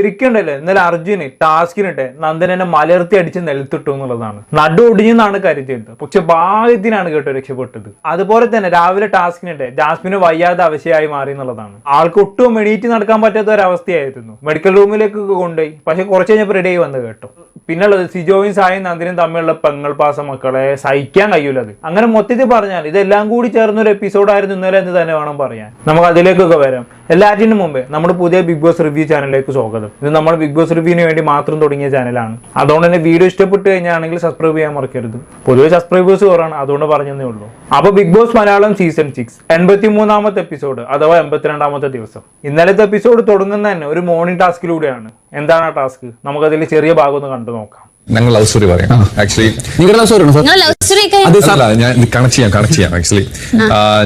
ശരിക്കുണ്ടല്ലേ ഇന്നലെ അർജുന് ടാസ്കിനിട്ട് നന്ദനെ മലർത്തി അടിച്ച് നിലത്തിട്ടു എന്നുള്ളതാണ്. നടു ഒടിഞ്ഞെന്നാണ് കരുതിയത്. പക്ഷെ ഭാഗ്യത്തിനാണ് കേട്ടോ രക്ഷപ്പെട്ടത്. അതുപോലെ തന്നെ രാവിലെ ടാസ്കിനിട്ട് ജാസ്മിന് വയ്യാതെ അവശയായി മാറി എന്നുള്ളതാണ്. ആൾക്ക് ഒട്ടും എണീറ്റ് നടക്കാൻ പറ്റാത്ത ഒരവസ്ഥയായിരുന്നു. മെഡിക്കൽ റൂമിലേക്ക് കൊണ്ടുപോയി. പക്ഷെ കുറച്ച് കഴിഞ്ഞപ്പോൾ ആയി വന്ന് കേട്ടോ. പിന്നെ ഉള്ളത് സിജോയും സായും നന്ദിനും തമ്മിലുള്ള പെങ്ങൾ പാസ മക്കളെ സഹിക്കാൻ കഴിയൂല അത്. അങ്ങനെ മൊത്തത്തിൽ പറഞ്ഞാൽ ഇതെല്ലാം കൂടി ചേർന്ന ഒരു എപ്പിസോഡായിരുന്നു ഇന്നലെ എന്ന് തന്നെ വേണം പറയാൻ. നമുക്ക് അതിലേക്കൊക്കെ വരാം. എല്ലാറ്റിനും മുമ്പേ നമ്മുടെ പുതിയ ബിഗ് ബോസ് റിവ്യൂ ചാനലിലേക്ക് സ്വാഗതം. ഇത് നമ്മൾ ബിഗ് ബോസ് റിവ്യൂവിന് വേണ്ടി മാത്രം തുടങ്ങിയ ചാനലാണ് അതുകൊണ്ട് തന്നെ വീഡിയോ ഇഷ്ടപ്പെട്ട് കഴിഞ്ഞാണെങ്കിൽ സബ്സ്ക്രൈബ് ചെയ്യാൻ മറക്കരുത്. പൊതുവെ സബ്സ്ക്രൈബേഴ്സ് കുറവാണ് അതുകൊണ്ട് പറഞ്ഞതേ ഉള്ളൂ. അപ്പൊ Bigg Boss Malayalam season six എൺപത്തി മൂന്നാമത്തെ എപ്പിസോഡ് അഥവാ എൺപത്തിരണ്ടാമത്തെ ദിവസം. ഇന്നലത്തെ എപ്പിസോഡ് തുടങ്ങുന്ന തന്നെ ഒരു മോർണിംഗ് ടാസ്കിലൂടെയാണ് എന്താണ് ആ ടാസ്ക് നമുക്കതിൽ ചെറിയ ഭാഗം ഒന്ന് കണ്ടു നോക്കാം. ഞങ്ങൾ ലവ് സ്റ്റോറി പറയാം ആക്ച്വലി നിങ്ങളുടെ ലവ് സ്റ്റോറി അതെ സാർ അല്ല ഞാൻ കണക്ട് ചെയ്യാം കണക്ട് ചെയ്യാം ആക്ച്വലി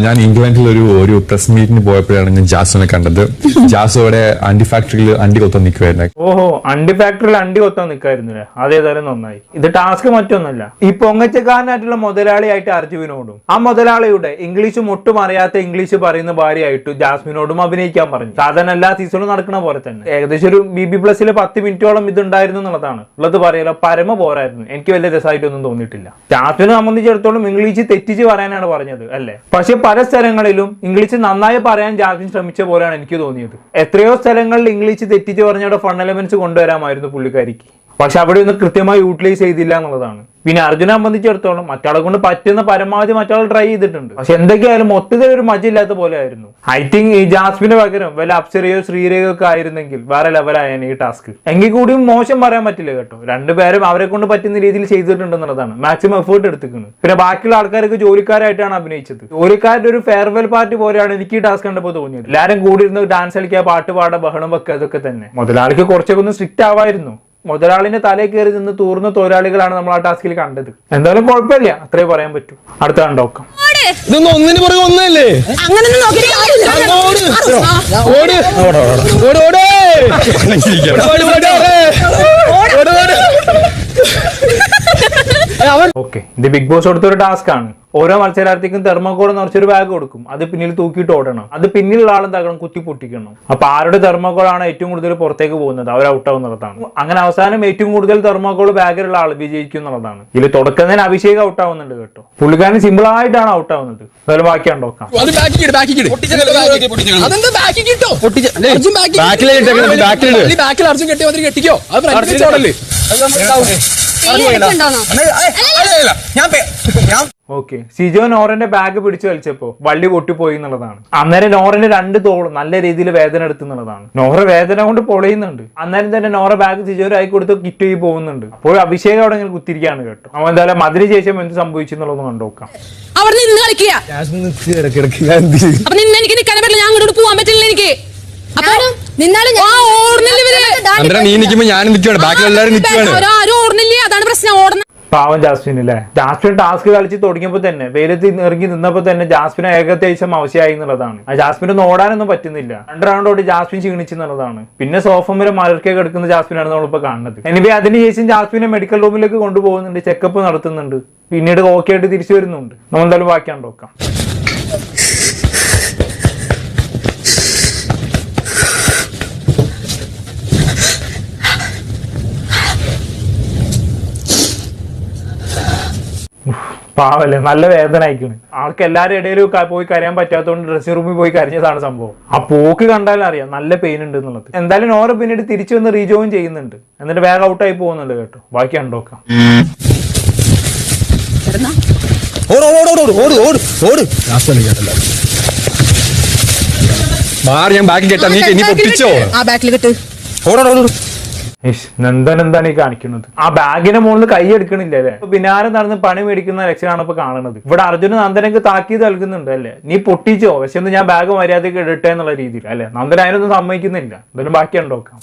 ഞാൻ ഇംഗ്ലണ്ടിൽ ഒരു ഒരു പ്രസ് മീറ്റിന് പോയപ്പോഴാണ് ഞാൻ ജാസുവിനെ കണ്ടത്. ജാസോടെ അണ്ടി ഫാക്ടറിയിൽ അണ്ടി കൊത്താൻ നിൽക്കുമായിരുന്നു ഓഹോ അണ്ടി ഫാക്ടറിയിൽ അണ്ടി കൊത്താൻ നിൽക്കായിരുന്നില്ലേ അതേതായാലും നന്നായി. ഇത് ടാസ്ക് മറ്റൊന്നല്ല. ഈ പൊങ്ങച്ചക്കാരനായിട്ടുള്ള മുതലാളിയായിട്ട് അർജുവിനോടും ആ മുതലാളിയുടെ ഇംഗ്ലീഷ് ഒട്ടും അറിയാത്ത ഇംഗ്ലീഷ് പറയുന്ന ഭാര്യയായിട്ട് ജാസ്മിനോടും അഭിനയിക്കാൻ പറഞ്ഞു. സാധാരണ എല്ലാ സീസണും നടക്കുന്ന പോലെ തന്നെ. ഏകദേശം ഒരു ബി ബി പ്ലസിൽ പത്ത് മിനിറ്റോളം ഇതുണ്ടായിരുന്നു എന്നുള്ളതാണ്. ഉള്ളത് പറയാലോ പരമ പോരായിരുന്നു. എനിക്ക് വലിയ രസമായിട്ടൊന്നും തോന്നിയിട്ടില്ല. ജാസ്മിനെ സംബന്ധിച്ചിടത്തോളം ഇംഗ്ലീഷ് തെറ്റിച്ച് പറയാനാണ് പറഞ്ഞത് അല്ലേ? പക്ഷെ പല സ്ഥലങ്ങളിലും ഇംഗ്ലീഷ് നന്നായി പറയാൻ ജാസ്മിൻ ശ്രമിച്ച പോലെയാണ് എനിക്ക് തോന്നിയത്. എത്രയോ സ്ഥലങ്ങളിൽ ഇംഗ്ലീഷ് തെറ്റിച്ച് പറഞ്ഞവിടെ ഫൺ എലമെന്റ്സ് കൊണ്ടുവരാമായിരുന്നു പുള്ളിക്കാരിക്ക്. പക്ഷെ അവിടെ ഒന്നും കൃത്യമായി യൂട്ടിലൈസ് ചെയ്തില്ല എന്നുള്ളതാണ്. പിന്നെ അർജുനെ സംബന്ധിച്ചിടത്തോളം മറ്റാളെ കൊണ്ട് പറ്റുന്ന പരമാവധി മറ്റാൾ ട്രൈ ചെയ്തിട്ടുണ്ട്. പക്ഷെ എന്തൊക്കെയായാലും മൊത്തത്തിൽ ഒരു മജയില്ലാത്ത പോലെ ആയിരുന്നു ഐ തിങ്ക് ഈ ജാസ്മിന് പകരം വല്ല അപ്സരയോ ശ്രീരേഖയോ ഒക്കെ ആയിരുന്നെങ്കിൽ വേറെ ലെവലായാണ് ഈ ടാസ്ക് എങ്കിൽ കൂടിയും മോശം പറയാൻ പറ്റില്ല കേട്ടോ. രണ്ടുപേരും അവരെ കൊണ്ട് പറ്റുന്ന രീതിയിൽ ചെയ്തിട്ടുണ്ടെന്നുള്ളതാണ്. മാക്സിമം എഫേർട്ട് എടുത്തിരിക്കുന്നത് പിന്നെ ബാക്കിയുള്ള ആൾക്കാർക്ക് ജോലിക്കാരായിട്ടാണ് അഭിനയിച്ചത്. ജോലിക്കാരുടെ ഒരു ഫെയർവെൽ പാർട്ടി പോലെയാണ് എനിക്ക് ഈ ടാസ്ക് കണ്ടപ്പോൾ തോന്നിയത്. എല്ലാവരും കൂടി ഇരുന്ന് ഡാൻസ് കളിക്കുക പാട്ട് പാടുക ബഹളം വെക്കുക അതൊക്കെ തന്നെ. മുതലാളിക്ക് കുറച്ചൊക്കെ ഒന്ന് സ്ട്രിക്റ്റ് ആവായിരുന്നു. മുതലാളിന്റെ തലേ കയറി നിന്ന് തൂർന്ന തൊഴിലാളികളാണ് നമ്മൾ ആ ടാസ്കിൽ കണ്ടത്. എന്തായാലും കുഴപ്പമില്ല. അത്രേ പറയാൻ പറ്റൂ. അടുത്ത കണ്ടോക്കാം ഇതൊന്നും ഒന്നിന് പുറകെ ഒന്നല്ലേ? അങ്ങനെ ഓക്കെ. ഇത് ബിഗ് ബോസ് കൊടുത്ത ഒരു ടാസ്ക് ആണ്. ഓരോ മത്സരാർത്ഥിക്കും തെർമോകോൾ എന്ന് ബാഗ് കൊടുക്കും. അത് പിന്നിൽ തൂക്കിയിട്ട് ഓടണം. അത് പിന്നിലുള്ള ആളും തകണം കുത്തി പൊട്ടിക്കണം. അപ്പൊ ആരുടെ തെർമോകോൾ ആണ് ഏറ്റവും കൂടുതൽ പുറത്തേക്ക് പോകുന്നത്? അവർ ഔട്ട് ആവുന്നതാണ് അങ്ങനെ അവസാനം ഏറ്റവും കൂടുതൽ തെർമോകോൾ ബാഗിലുള്ള ആൾ വിജയിക്കും എന്നുള്ളതാണ്. ഇതിൽ തുടക്കുന്നതിന് അഭിഷേക് ഔട്ട് ആവുന്നുണ്ട് കേട്ടോ. പുള്ളിക്കാരൻ സിമ്പിൾ ആയിട്ടാണ് ഔട്ട് ആവുന്നത്. അതായത് ബാക്കി ഉണ്ടോക്കാം ബാക്കിലോ ഞാൻ ഓക്കെ സിജോ നോറിന്റെ ബാഗ് പിടിച്ചു വലിച്ചപ്പോ വള്ളി പൊട്ടിപ്പോയി എന്നുള്ളതാണ് അന്നേരം നോറിന്റെ രണ്ട് തോളും നല്ല രീതിയിൽ വേദന എടുത്തുന്നുള്ളതാണ് നോറ വേദന കൊണ്ട് പൊളയുന്നുണ്ട് അന്നേരം തന്നെ നോറ ബാഗ് സിജോരായി ആയി കൊടുത്ത് കിറ്റ് ചെയ്ത് പോകുന്നുണ്ട് അപ്പോൾ അഭിഷേകം അവിടെ ഇങ്ങനെ കുത്തിരിക്കുകയാണ് കേട്ടോ അവൻ എന്തായാലും അതിന് ശേഷം എന്ത് സംഭവിച്ചു എന്നുള്ളത് കണ്ടോക്കാം അവിടെ നിന്ന് കളിക്കുക അപ്പൊ നിന്ന് എനിക്ക് നിൽക്കാൻ പറ്റില്ല ഞാൻ അങ്ങോട്ട് പോകാൻ പറ്റില്ല എനിക്ക് നിന്നാലും നീ നിൽക്കുമ്പോ ഞാൻ നിൽക്കുകയാണ് ബാക്കിൽ എല്ലാവരും നിൽക്കുവാണ് ആരും അതാണ് പ്രശ്നം ഓടുന്ന പാവം ജാസ്മിൻ അല്ലേ ജാസ്മിൻ ടാസ്ക് കളിച്ച് തുടങ്ങിയപ്പോൾ തന്നെ വെയിലത്ത് ഇറങ്ങി നിന്നപ്പോൾ തന്നെ ജാസ്മിൻ ഏകദേശം അവശയായി എന്നുള്ളതാണ്. ആ ജാസ്മിൻ ഒന്ന് ഓടാനൊന്നും പറ്റുന്നില്ല. രണ്ട് ഓടി ജാസ്മിൻ ക്ഷീണിച്ചു എന്നുള്ളതാണ്. പിന്നെ സോഫം വരെ മലർക്കെ കിടക്കുന്ന ജാസ്മിനാണ് നമ്മളിപ്പോൾ കാണുന്നത്. എനിവേ അതിനുശേഷം ജാസ്മിനെ മെഡിക്കൽ റൂമിലേക്ക് കൊണ്ടുപോകുന്നുണ്ട് ചെക്കപ്പ് നടത്തുന്നുണ്ട്. പിന്നീട് ഓക്കെ ആയിട്ട് തിരിച്ചു വരുന്നുണ്ട്. നമ്മൾ എന്തായാലും ബാക്കിയാണ് നോക്കാം. പാവല്ലേ നല്ല വേദന അയക്കണ് ആൾക്ക് എല്ലാവരും ഇടയിലും പോയി കരയാൻ പറ്റാത്തതുകൊണ്ട് ഡ്രസ്സിംഗ് റൂമിൽ പോയി കരഞ്ഞതാണ് സംഭവം. ആ പോക്ക് കണ്ടാലും അറിയാം നല്ല പെയിൻ ഉണ്ട് എന്നുള്ളത്. എന്തായാലും നോറ പിന്നീട് തിരിച്ചു വന്ന് റീജോയിൻ ചെയ്യുന്നുണ്ട്. എന്നിട്ട് വേഗം ആയി പോകുന്നുണ്ട് കേട്ടോ. ബാക്കി കണ്ടോക്കാം ഓട് ഓട് ഓട് ഓട് ഓട് ഓട് മാറി ഞാൻ ബാക്കി കേട്ടാ. നീ പൊട്ടിച്ചോ? ആ ബാക്കിൽ കിട്ട്. ഓടോ ഓട്. എന്താണ് ഈ കാണിക്കുന്നത്. ആ ബാഗിന്റെ മുകളിൽ കൈ എടുക്കണില്ല അല്ലേ? ബിനാരം പിന്നാലെ നടന്ന് പണി മേടിക്കുന്ന ലക്ഷനാണ് ഇപ്പൊ കാണുന്നത്. ഇവിടെ അർജുന നന്ദനക്ക് താക്കീത് നൽകുന്നുണ്ട് അല്ലേ? നീ പൊട്ടിച്ചോ? പക്ഷെ ഒന്ന് ഞാൻ ബാഗ് മര്യാദയ്ക്ക് ഇടട്ടെ എന്നുള്ള രീതിയിൽ. അല്ലെ? നന്ദൻ അതിനൊന്നും സമ്മതിക്കുന്നില്ല. എന്തായാലും ബാക്കി ഉണ്ടോക്കാം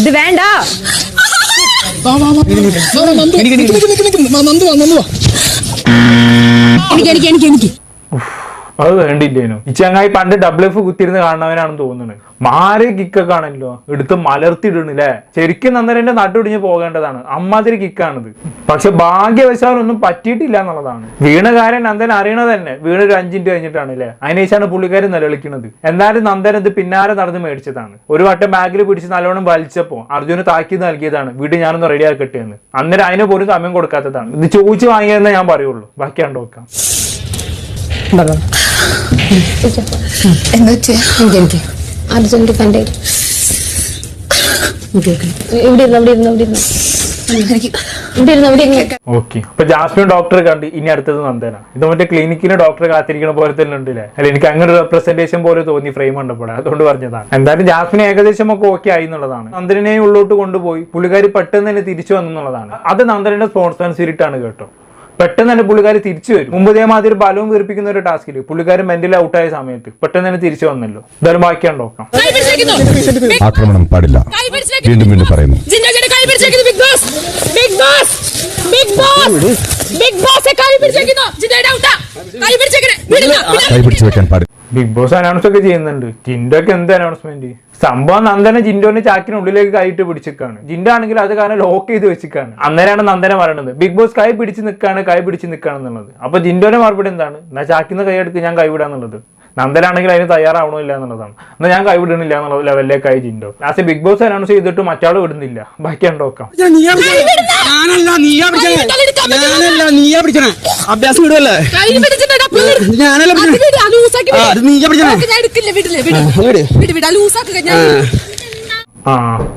ഇത് വേണ്ട. എനിക്ക് എനിക്ക് എനിക്ക് എനിക്ക്. അത് വേണ്ടില്ലേനു. ഈ ചങ്ങായി പണ്ട് ഡബിൾ എഫ് കുത്തിരുന്ന് കാണുന്നവനാണെന്ന് തോന്നുന്നത് മാറി കിക്കൊക്കെ ആണല്ലോ. എടുത്ത് മലർത്തിയിടണില്ലേ ശരിക്കും നന്ദനന്റെ നട്ടുടിഞ്ഞ് പോകേണ്ടതാണ്. അമ്മാതിരി കിക്കാണിത് പക്ഷെ ഭാഗ്യവശാലൊന്നും പറ്റിയിട്ടില്ല എന്നുള്ളതാണ്. വീണ കാര്യം നന്ദൻ അറിയണത് തന്നെ. വീണ ഒരു അഞ്ചിന്റ് കഴിഞ്ഞിട്ടാണ് അല്ലേ അതിനുശേഷമാണ് പുള്ളിക്കാരൻ നിലവിളിക്കുന്നത്. എന്നാലും നന്ദൻ ഇത് പിന്നാലെ നടന്ന് മേടിച്ചതാണ്. ഒരു വട്ടം ബാഗിൽ പിടിച്ച് നല്ലോണം വലിച്ചപ്പോ അർജുന് താക്കി നൽകിയതാണ്. വീട് ഞാനൊന്ന് റെഡി ആക്കട്ടെ എന്ന് അന്നേരം അതിന് പോലും സമയം കൊടുക്കാത്തതാണ്. ഇത് ചോദിച്ചു വാങ്ങിയതെന്നേ ഞാൻ പറയുള്ളൂ. ബാക്കി കണ്ടോക്കാം എന്താ അർജന്റ് കണ്ടേ. ഇവിടെ ഇരുന്നു ഇവിടെ ഇരുന്നു ഇവിടെ ഇരുന്നു എനിക്ക് ഇവിടെ ഇരുന്നു ഇവിടെ ഇരുന്നു ഓക്കെ. അപ്പൊ ജാസ്മിൻ ഡോക്ടറെ കണ്ട് ഇനി അടുത്തത് നന്ദന. ഇത് മറ്റേ ക്ലിനിക്കിന് ഡോക്ടറെ കാത്തിരിക്കണ പോലെ തന്നെ ഉണ്ടല്ലേ? അല്ല എനിക്ക് അങ്ങനെ ഒരു റെപ്രസെന്റേഷൻ പോലെ തോന്നി ഫ്രെയിം കണ്ടപ്പോൾ അതുകൊണ്ട് പറഞ്ഞതാണ്. എന്തായാലും ജാസ്മിൻ ഏകദേശം ഒക്കെ ഓക്കെ ആയി എന്നുള്ളതാണ്. നന്ദനെ ഉള്ളോട്ട് കൊണ്ടുപോയി. പുള്ളിക്കാരി പെട്ടെന്ന് തന്നെ തിരിച്ചു വന്നു എന്നുള്ളതാണ്. അത് നന്ദനയുടെ സ്പോൺസർ സ്പിരിറ്റ് ആണ് കേട്ടോ. പെട്ടെന്ന് തന്നെ പുള്ളിക്കാരി തിരിച്ചു വരും. മുമ്പ് ഇതേമാതിരി ബലവും വീർപ്പിക്കുന്ന ഒരു ടാസ്കിൽ പുള്ളിക്കാരൻ മെന്റലി ഔട്ടായ സമയത്ത്. പെട്ടെന്ന് തന്നെ തിരിച്ചു വന്നല്ലോ. എന്തായാലും ബാക്കിയാണ് നോക്കാം കൈ പിടിച്ചേക്കുന്നു ആക്രമണം പാടില്ല. വീണ്ടും വീണ്ടും പറയുന്നു. ജിന്നോജിയുടെ കൈ പിടിച്ചേക്കുന്നു Bigg Boss Bigg Boss Bigg Boss Bigg Boss കൈ പിടിച്ചേക്കുന്നു ജിന്നോയുടെ ഔട്ടാ കൈ പിടിച്ചേക്കണേ വിടില്ല വിടില്ല. വെക്കാൻ പാടില്ല ബിഗ് ബോസ് അനൗൺസ് ഒക്കെ ചെയ്യുന്നുണ്ട്. ടിൻഡൊക്കെ എന്ത് അനൗൺസ്മെന്റ് സംഭവം നന്ദന ജിൻഡോനെ ചാക്കിനുള്ളിലേക്ക് കൈയിട്ട് പിടിച്ചിക്കാണ്. ജിൻഡോ ആണെങ്കിൽ അത് കാരണം ലോക്ക് ചെയ്ത് വെച്ചിക്കാണ്. അന്നേരമാണ് നന്ദന പറയണത്. ബിഗ് ബോസ് കൈ പിടിച്ച് നിൽക്കാണ് കൈ പിടിച്ച് നിൽക്കാണെന്നുള്ളത് അപ്പൊ ജിൻഡോന്റെ മറുപടി എന്താണ്? എന്നാ ചാക്കിന്ന് കൈ എടുക്ക് ഞാൻ കൈവിടാന്നുള്ളത്. നന്ദനാണെങ്കിൽ അതിന് തയ്യാറാവണമില്ല എന്നുള്ളതാണ്. എന്നാൽ ഞാൻ കൈവിടണില്ല എന്നുള്ള ലെവലിലേക്ക് ആയി ചിന്തോ ലാസ്റ്റ് ബിഗ് ബോസ് അനൗൺസ് ചെയ്തിട്ട് മറ്റാൾ വിടുന്നില്ല. ബാക്കി നോക്കാം. നീയാ പിടിച്ചേ. അഭ്യാസം വിടുവല്ലേ? ഞാനല്ല ആ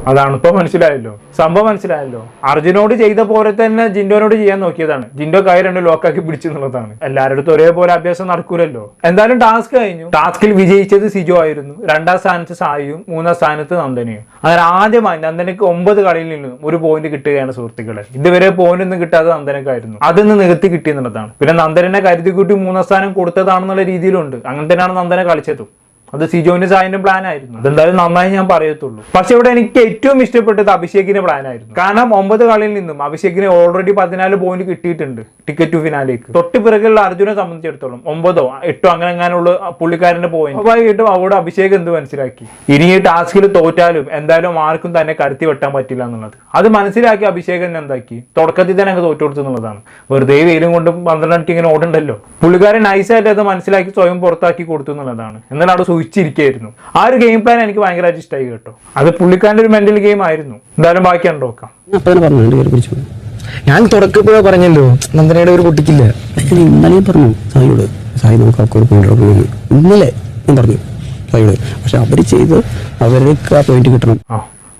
അതാണ്. ഇപ്പൊ മനസ്സിലായല്ലോ. സംഭവം മനസ്സിലായല്ലോ. അർജുനോട് ചെയ്ത പോലെ തന്നെ ജിൻഡോനോട് ചെയ്യാൻ നോക്കിയതാണ്. ജിൻഡോ കൈ രണ്ട് ലോക്കാക്കി പിടിച്ചു എന്നുള്ളതാണ്. അടുത്ത് ഒരേപോലെ അഭ്യാസം നടക്കൂലല്ലോ. എന്തായാലും ടാസ്ക് കഴിഞ്ഞു. ടാസ്കിൽ വിജയിച്ചത് സിജോ ആയിരുന്നു. രണ്ടാം സ്ഥാനത്ത് സായിയും മൂന്നാം സ്ഥാനത്ത് നന്ദനയും. അങ്ങനെ ആദ്യമായി നന്ദനയ്ക്ക് ഒമ്പത് കളിയിൽ നിന്നും ഒരു പോയിന്റ് കിട്ടുകയാണ് സുഹൃത്തുക്കളെ. ഇതുവരെ പോയിന്റ് ഒന്നും കിട്ടാതെ നന്ദനക്കായിരുന്നു അതിന്ന് നികത്തി കിട്ടിയെന്നുള്ളതാണ് പിന്നെ നന്ദനെ കരുതി കൂട്ടി മൂന്നാം സ്ഥാനം കൊടുത്തതാണെന്നുള്ള രീതിയിലുണ്ട്. അങ്ങനെ തന്നെയാണ് നന്ദനെ കളിച്ചതും. അത് സിജോന്റെ സായിന്റെ പ്ലാൻ ആയിരുന്നു. അതെന്തായാലും നന്നായി ഞാൻ പറയത്തുള്ളൂ. പക്ഷെ ഇവിടെ എനിക്ക് ഏറ്റവും ഇഷ്ടപ്പെട്ടത് അഭിഷേകിന്റെ പ്ലാൻ ആയിരുന്നു. കാരണം ഒമ്പത് കളിയിൽ നിന്നും അഭിഷേകിന് ഓൾറെഡി പതിനാല് പോയിന്റ് കിട്ടിയിട്ടുണ്ട് ടിക്കറ്റ് ടു ഫിനാലേക്ക് തൊട്ട് പിറകുള്ള അർജുനെ സംബന്ധിച്ചിടത്തോളം ഒമ്പതോ എട്ടോ അങ്ങനെ അങ്ങനെയുള്ള പുള്ളിക്കാരന്റെ പോയിന്റ് സ്വാഭാവികമായിട്ടും അവിടെ അഭിഷേക് എന്ത് മനസ്സിലാക്കി? ഇനി ഈ ടാസ്കിൽ തോറ്റാലും എന്തായാലും ആർക്കും തന്നെ കരുത്തി വെട്ടാൻ പറ്റില്ല എന്നുള്ളത്. അത് മനസ്സിലാക്കി അഭിഷേകൻ എന്താക്കി? തുടക്കത്തിൽ തന്നെ അങ്ങ് തോറ്റു കൊടുത്തു എന്നുള്ളതാണ്. വെറുതെ വെയിലും കൊണ്ട് പന്ത്രണ്ട് ഇങ്ങനെ ഓടുണ്ടല്ലോ പുള്ളിക്കാരൻ നൈസായിട്ട് അത് മനസ്സിലാക്കി സ്വയം പുറത്താക്കി കൊടുത്തു എന്നുള്ളതാണ്. എന്നാലും അവിടെ സൂചിച്ചിരിക്കുകയായിരുന്നു ആ ഒരു ഗെയിം പ്ലാൻ എനിക്ക് ഭയങ്കരമായിട്ട് ഇഷ്ടമായി കേട്ടോ. അത് പുള്ളിക്കാരന്റെ ഒരു മെന്റൽ ഗെയിം ആയിരുന്നു. എന്തായാലും ബാക്കിയാണ് നോക്കാം. ഞാൻ തുടക്കപ്പോഴേ പറഞ്ഞല്ലോ നന്ദനയുടെ ഒരു കുട്ടിക്കില്ല. ഇന്നലെയും പറഞ്ഞു സായിയോട് സായി നമുക്ക് ഒരു പോയിന്റ് ഇന്നലെ ഞാൻ പറഞ്ഞു സായിയോട്. പക്ഷെ അവർ ചെയ്ത് അവർക്ക് ആ പോയിന്റ് കിട്ടണം.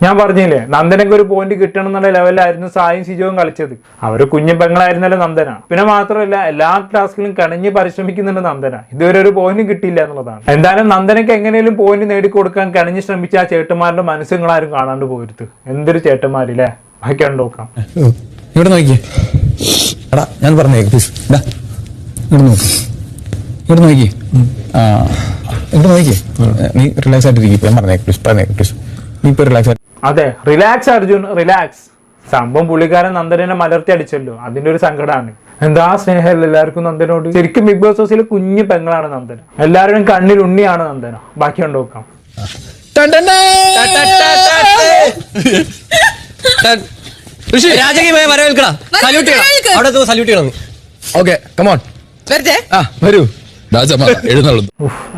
ഞാൻ പറഞ്ഞില്ലേ നന്ദനക്ക് ഒരു പോയിന്റ് കിട്ടണം എന്നുള്ള ലെവലിലായിരുന്നു സായും ശിജുവും കളിച്ചത്. അവർ കുഞ്ഞു പെങ്ങളായിരുന്നല്ലോ നന്ദന. പിന്നെ മാത്രമല്ല എല്ലാ ടാസ്കിലും കണിഞ്ഞ് പരിശ്രമിക്കുന്നുണ്ട് നന്ദന. ഇതുവരെ ഒരു പോയിന്റ് കിട്ടിയില്ല എന്നുള്ളതാണ്. എന്തായാലും നന്ദനക്ക് എങ്ങനെയും പോയിന്റ് നേടിക്കൊടുക്കാൻ കണിഞ്ഞ് ശ്രമിച്ച ആ ചേട്ടന്മാരുടെ മനസ്സുകളാരും കാണാണ്ട് പോരുത്. എന്തൊരു ചേട്ടന്മാരില്ലേ ബാക്കി നോക്കാം. ഇവിടെ നോക്കിയേടാ ഞാൻ പറഞ്ഞേ പ്ലീസ് ഇവിടെ നോക്ക്. ഇവിടെ ആ നോക്കിയേ. നീ റിലാക്സ് ആയിട്ടിരിക്കും ഞാൻ പറഞ്ഞേക്ക് പ്ലീസ് പ്ലീസ് നീ ഇപ്പൊ റിലാക്സ് ആയിട്ട് അതെ റിലാക്സ് അർജുൻ റിലാക്സ് സംഭവം പുള്ളിക്കാരൻ നന്ദനെ മലർത്തി അടിച്ചല്ലോ. അതിന്റെ ഒരു സങ്കടമാണ് എന്താ സ്നേഹമല്ല എല്ലാവർക്കും നന്ദനോട്? ശരിക്കും ബിഗ് ബോസ് ഹൗസിൽ കുഞ്ഞു പെങ്ങളാണ് നന്ദന എല്ലാവരുടെയും കണ്ണിൽ ഉണ്ണിയാണ് നന്ദന ബാക്കി നോക്കാം. രാജകീയമായ വരവേൽക്കടാ. സല്യൂട്ട് ചെയ്യണം അവിടെ സല്യൂട്ട് ചെയ്യണം ഓക്കെ കമോൺ വരട്ടെ. ആ വരൂ. എഴുന്നള്ളുന്നു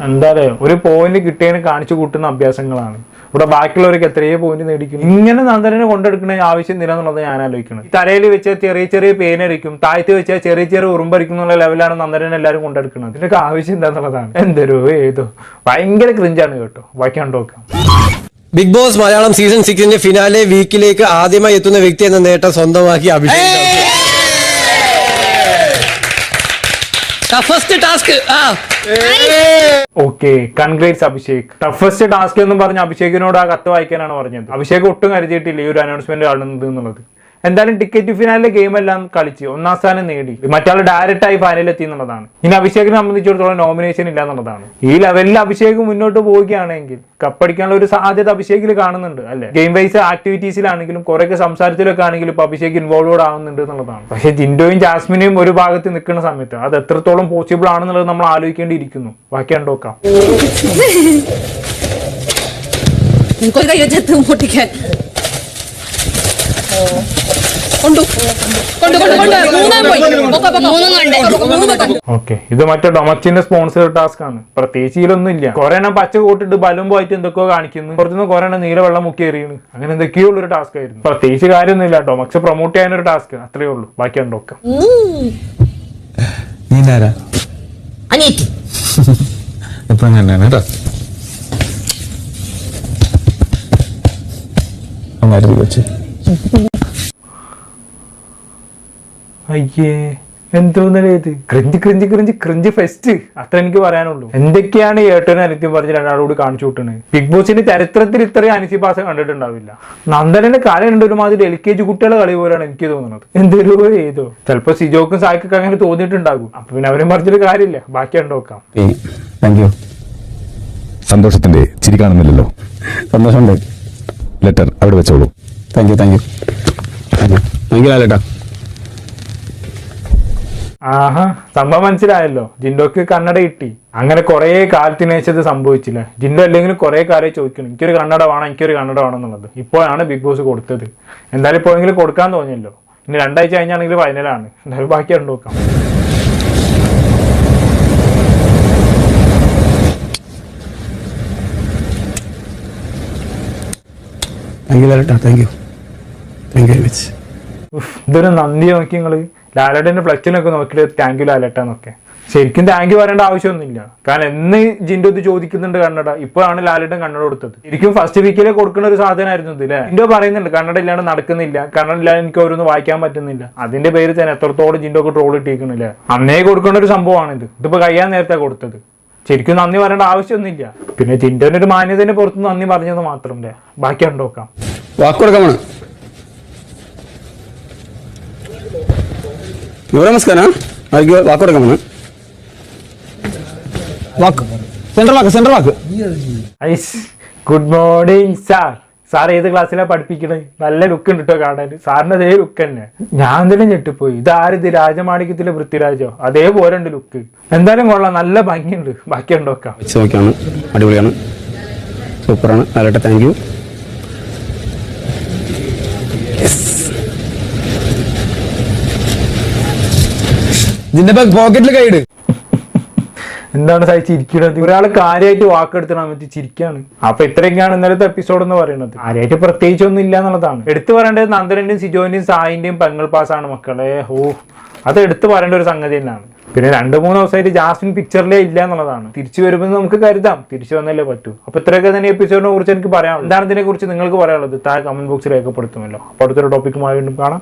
എന്താ ഒരു പോയിന്റ് കിട്ടിയതിന് കാണിച്ചു കൂട്ടുന്ന അഭ്യാസങ്ങളാണ്. ഇവിടെ ബാക്കിയുള്ളവർക്ക് എത്രയോ പോയിന്റ് നേടിക്കും ഇങ്ങനെ നന്ദനെ കൊണ്ടെടുക്കണ ആവശ്യം ഇല്ല എന്നുള്ളത് ഞാൻ ആലോചിക്കുന്നത് തലയിൽ വെച്ച ചെറിയ ചെറിയ പേനരിക്കും താഴ്ത്തി വെച്ച ചെറിയ ചെറിയ ഉറുമ്പരിക്കും എന്നുള്ള ലെവലാണ് നന്ദനെ എല്ലാവരും കൊണ്ടെടുക്കുന്നത് ഇതിനൊക്കെ ആവശ്യം എന്താന്നുള്ളതാണ് എന്തൊരു ഏതോ. ഭയങ്കര ക്രിഞ്ചാണ് കേട്ടോ. ബാക്കി ബിഗ് ബോസ് മലയാളം സീസൺ സിക്സിന്റെ ഫിനാലെ വീക്കിലേക്ക് ആദ്യമായി എത്തുന്ന വ്യക്തി എന്ന നേട്ടം സ്വന്തമാക്കി Abhishek. First task okay congrats Abhishek. First task എന്ന് പറഞ്ഞ അഭിഷേകിനോട് ആ കത്ത് വായിക്കാനാണ് പറഞ്ഞത്. അഭിഷേക് ഒട്ടും കരുതിയിട്ടില്ല ഈ ഒരു അനൗൺസ്മെന്റ് കാണുന്നത് എന്നുള്ളത് എന്തായാലും ടിക്കറ്റ് ഫിനാലിലെ ഗെയിം എല്ലാം കളിച്ച് ഒന്നാം സ്ഥാനം നേടി. മറ്റാൾ ഡയറക്റ്റ് ആയി ഫൈനലിൽ എത്തി എന്നുള്ളതാണ്. ഇനി അഭിഷേകിനെ സംബന്ധിച്ചിടത്തോളം നോമിനേഷൻ ഇല്ല എന്നുള്ളതാണ്. ഈ ലെവലിൽ അഭിഷേക് മുന്നോട്ട് പോവുകയാണെങ്കിൽ കപ്പടിക്കാനുള്ള ഒരു സാധ്യത അഭിഷേകിൽ കാണുന്നുണ്ട് അല്ലെ? ഗെയിം വൈസ് ആക്ടിവിറ്റീസിലാണെങ്കിലും കുറെയൊക്കെ സംസാരത്തിലൊക്കെ ആണെങ്കിലും ഇപ്പൊ അഭിഷേക് ഇൻവോൾവ്ഡ് ആവുന്നുണ്ട് എന്നുള്ളതാണ്. പക്ഷെ ജിൻഡോയും ജാസ്മിനെയും ഒരു ഭാഗത്ത് നിൽക്കുന്ന സമയത്ത് അത് എത്രത്തോളം പോസിബിൾ ആണെന്നുള്ളത് നമ്മൾ ആലോചിക്കേണ്ടിയിരിക്കുന്നു. ബാക്കി കണ്ടോക്കാം കൈ കയ്യറ്റത്ത് പൊട്ടിക്കാൻ. ഓക്കെ. ഇത് മറ്റേ ഡൊമച്ചിന്റെ സ്പോൺസർ ടാസ്ക് ആണ്. പ്രത്യേകിച്ച് ഇതിലൊന്നും ഇല്ല കുറെ എണ്ണം പച്ച കൂട്ടിട്ട് ബലം പോയിട്ട് എന്തൊക്കെയോ കാണിക്കുന്നു. പുറത്തുനിന്ന് കുറെ എണ്ണം നീല വെള്ളം മുക്കി എറിയുന്നു അങ്ങനെ എന്തൊക്കെയോ ഉള്ളൊരു ടാസ്ക് ആയിരുന്നു. പ്രത്യേകിച്ച് കാര്യമൊന്നുമില്ല. ഡൊമക്സ് പ്രൊമോട്ട് ചെയ്യാൻ ഒരു ടാസ്ക് അത്രേ ഉള്ളൂ. ബാക്കി ഉണ്ടോക്കാം ഇപ്പൊ കേട്ടോ? അമ്മാരി വെച്ച് അയ്യേ എന്തോന്നല്ലേ ഇത്? Cringe cringe cringe cringe fest അത്ര എനിക്ക് പറയാനുള്ളൂ. എന്തൊക്കെയാണ് ഏട്ടനും അനിത്യം പറഞ്ഞ് രണ്ടാളോട് കാണിച്ചു കൂട്ടണ് ബിഗ് ബോസിന്റെ ചരിത്രത്തിൽ ഇത്രയും അനിസി പാസ കണ്ടിട്ടുണ്ടാവില്ല. നന്ദനന്റെ കാലം ഉണ്ട് ഒരുമാതിരി എൽ കെ ജി കുട്ടികളുടെ കളി പോലെയാണ് എനിക്ക് തോന്നുന്നത്. എന്തൊരു ഏതോ. ചിലപ്പോ സിജോക്കും സായിക്കൊക്കെ അങ്ങനെ തോന്നിയിട്ടുണ്ടാകും. അപ്പൊ പിന്നെ അവരും പറഞ്ഞിട്ട് കാര്യമില്ല. ബാക്കി ഉണ്ടോക്കാം സന്തോഷത്തിന്റെ ചിരി കാണുന്നില്ലല്ലോ. സന്തോഷമുണ്ട്. ലെറ്റർ അവിടെ വെച്ചോളൂ. Thank you thank you thank you thank you ആഹാ സംഭവം മനസ്സിലായല്ലോ. ജിൻഡോക്ക് കണ്ണട കിട്ടി. അങ്ങനെ കുറെ കാലത്തിനേച്ചത് സംഭവിച്ചില്ല. ജിൻഡോ അല്ലെങ്കിലും കുറെ കാലം ചോദിക്കണം. എനിക്കൊരു കണ്ണട വേണം എനിക്കൊരു കണ്ണട വേണം എന്നുള്ളത്. ഇപ്പോഴാണ് ബിഗ് ബോസ് കൊടുത്തത്. എന്തായാലും ഇപ്പോഴെങ്കിലും കൊടുക്കാൻ തോന്നിയല്ലോ. ഇനി രണ്ടാഴ്ച കഴിഞ്ഞാണെങ്കിൽ ഫൈനലാണ് എന്തായാലും ബാക്കി കണ്ടു നോക്കാം. Thank you ലാലേട്ടാ thank you thank you very much ഉഫ്, ഇതൊരു നന്ദി നോക്കി നിങ്ങൾ. ലാലേട്ടന്റെ ഫ്ലക്സിനൊക്കെ നോക്കിയിട്ട് താങ്ക് യു ലാലേട്ടാന്നൊക്കെ. ശരിക്കും താങ്ക് യു പറയേണ്ട ആവശ്യമൊന്നുമില്ല. കാരണം എന്ന് ജിൻഡോ ഇത് ചോദിക്കുന്നുണ്ട് കണ്ണട ഇപ്പോഴാണ് ലാലേട്ടൻ കണ്ണട കൊടുത്തത്. ശരിക്കും ഫസ്റ്റ് വീക്കിലെ കൊടുക്കുന്ന ഒരു സാധനമായിരുന്നു ഇത് അല്ലേ ജിൻഡോ പറയുന്നുണ്ട് കണ്ണട ഇല്ലാണ്ട് നടക്കുന്നില്ല കണ്ണട ഇല്ലാതെ എനിക്ക് ഓരോന്ന് വായിക്കാൻ പറ്റുന്നില്ല. അതിന്റെ പേര് തന്നെ എത്രത്തോളം ജിൻഡോക്ക് ട്രോൾ ഇട്ടിരിക്കണില്ല അന്നേ കൊടുക്കേണ്ട ഒരു സംഭവമാണ് ഇത്. ഇതിപ്പോ കഴിയാൻ നേരത്തെ കൊടുത്തത്. ശരിക്കും നന്ദി പറയേണ്ട ആവശ്യമൊന്നുമില്ല. പിന്നെ ജിൻഡോന്റെ ഒരു മാന്യതന്നെ പുറത്ത് നന്ദി പറഞ്ഞത് മാത്രം അല്ലേ ബാക്കി കണ്ടോക്കാം. വാക്ക് കൊടുക്കാമാണ് യുവ നമസ്കാരം ആർക്ക് വാക്ക്. സെൻട്രൽ വാക്ക് സെൻട്രൽ വാക്ക്. ഐസ് ഗുഡ് മോർണിംഗ് സാർ. സാർ ഏത് ക്ലാസ്സിലാണ് പഠിപ്പിക്കണേ? നല്ല ലുക്ക് ഉണ്ട് കേട്ടോ കാണാൻ. സാറിന് അതേ ലുക്ക് തന്നെ. ഞാൻ തന്നെ ഞെട്ടിപ്പോയി. ഇത് ആരിത് രാജമാണിക്യത്തിലെ പൃഥ്വിരാജോ? അതേപോലെ ഉണ്ട് ലുക്ക്. എന്തായാലും കൊള്ളാം. നല്ല ഭംഗിയുണ്ട്. ബാക്കി ഉണ്ടോക്കാം അടിപൊളിയാണ്. സൂപ്പറാണ്. നല്ല താങ്ക് യു ഇതിന്റെ പോക്കറ്റിൽ കൈയിട്. എന്താണ് സായി ചിരിക്കണത്? ഒരാൾ കാര്യമായിട്ട് വാക്കെടുത്തണം പറ്റി ചിരിക്കാണ്. അപ്പൊ ഇത്രയൊക്കെയാണ് ഇന്നലത്തെ എപ്പിസോഡ് എന്ന് പറയുന്നത്. കാര്യമായിട്ട് പ്രത്യേകിച്ച് ഒന്നും ഇല്ല എന്നുള്ളതാണ്. എടുത്തു പറയേണ്ടത് നന്ദനന്റെയും സിജോന്റെയും സായിന്റെയും പെങ്ങൾ പാസ്സാണ് മക്കളെ. ഓ അത് എടുത്തു പറയേണ്ട ഒരു സംഗതി തന്നെയാണ്. പിന്നെ രണ്ട് മൂന്ന് ദിവസമായിട്ട് ജാസ്മിൻ പിക്ചറിലേ ഇല്ല എന്നുള്ളതാണ്. തിരിച്ചു വരുമ്പോൾ നമുക്ക് കരുതാം. തിരിച്ചു വന്നല്ലേ പറ്റൂ. അപ്പൊ ഇത്രയൊക്കെ തന്നെ എപ്പിസോഡിനെ കുറിച്ച് എനിക്ക് പറയാം എന്താണ് ഇതിനെ കുറിച്ച് നിങ്ങൾക്ക് പറയാനുള്ളത്? താഴെ കമന്റ് ബോക്സിൽ രേഖപ്പെടുത്തുമല്ലോ. അപ്പൊ അടുത്തൊരു ടോപ്പിക്കുമായി വീണ്ടും കാണാം.